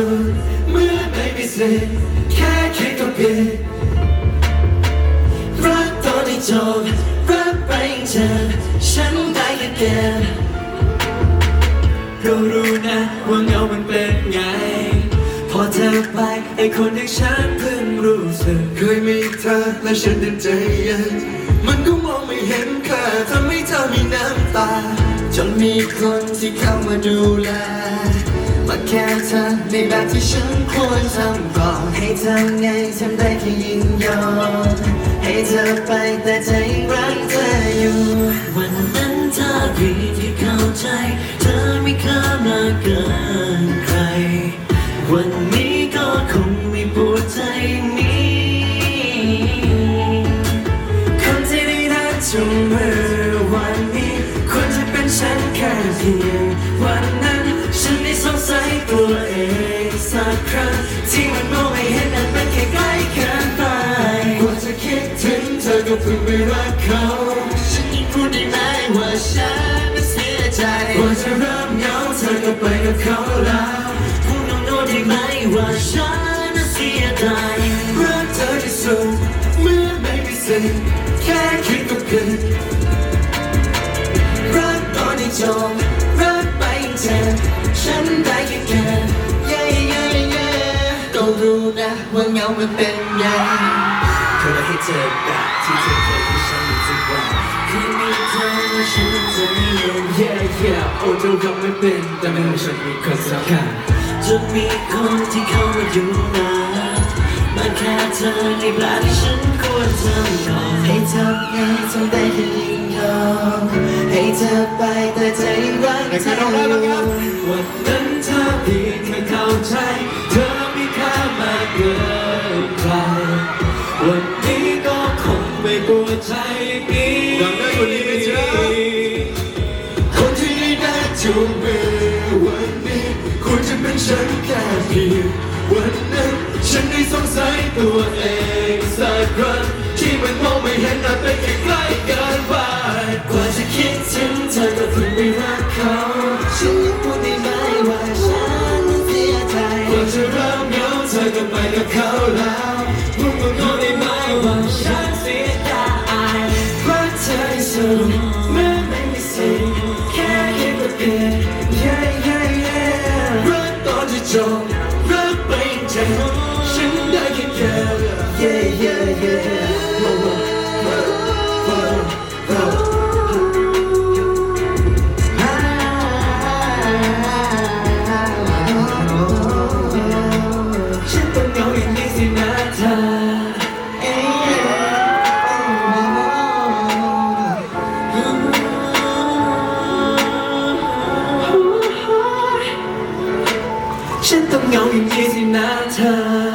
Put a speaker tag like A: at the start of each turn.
A: สุดเมื่อไม่มีสิทธิ์แค่คิดก็ผิดรักตอนที่จบรักไปยังเจอฉันได้แค่เก็บเรารู้นะว่าเงามันเป็นไง พอเธอไปไอคนอย่างฉันเพิ่งรู้สึกเคยมีเธอและฉันเดินใจเย็นมันก็มองไม่เห็นค่าทำให้เธอมีน้ำตา จนมีคนที่เข้ามาดูแล มาแค่เธอในแบบที่ฉันควรทำก่อนให้ทำไงทำได้แค่ยินยอมให้เธอไปแต่เธอ
B: ที่มันม
A: องไม่เห็นนั้นมันแค่ใกล้เกินไปกว่าจะคิดถึงเธอก็เพิ่งไปรักเขา
B: ฉันยังพูดได้ไหมว่าฉันนั้นเสียใจ
A: กว่าจะเริ่มเหงาเธอก็ไปกับเขาแล้ว
B: พูดโน้ตได้ไหมว่าฉันนั้นเสียดาย
A: รักเธอที่สุดเมื่อไม่มีสิทธิ์แค่คิดก็ผิดรักตอนที่จบรักไปยังเจ็บฉันได้แค่แค่ ว่าเงามันเป็นไงเธอได้ให้เจอแบบที่เธอเคยให้ฉันรู้สึกว่า
B: เคยมีเธอและฉันใจเย็น
A: Yeah yeah โอ้เธอทำไม่เป็นแต่ไม่รู้ฉันมีคนสำคัญ
B: จนมีคนที่เข้ามาดูแลมาแค่เธอในเวลาที่ฉันควรทำก่อน
A: ให้ทำไงทำได้แค่ยินยอมให้เธอไปแต่ใจรักเธออยู่วันนั้นเธอเพียงแค่เข้าใจเธอ เกินใคร วันนี้ก็คงไม่ปวดใจอย่างนี้
C: ดังนั้นวันนี้ไม่เจอ
A: คนที่ได้จูงมือวันนี้ควรจะเป็นฉันแค่เพียงวันนั้นฉันได้สงสัยตัวเองสักครั้ง ไปกับเขาแล้วพูดกับเขาได้ไหมว่าฉันเสียดายรักเธอที่สุดเมื่อไม่มีสิ่งแค่คิดว่าเกิด yeah yeah yeah รักตอนที่จบรักไปยังเจ็บฉันได้แค่เก็บ yeah yeah yeah ฉันต้องเห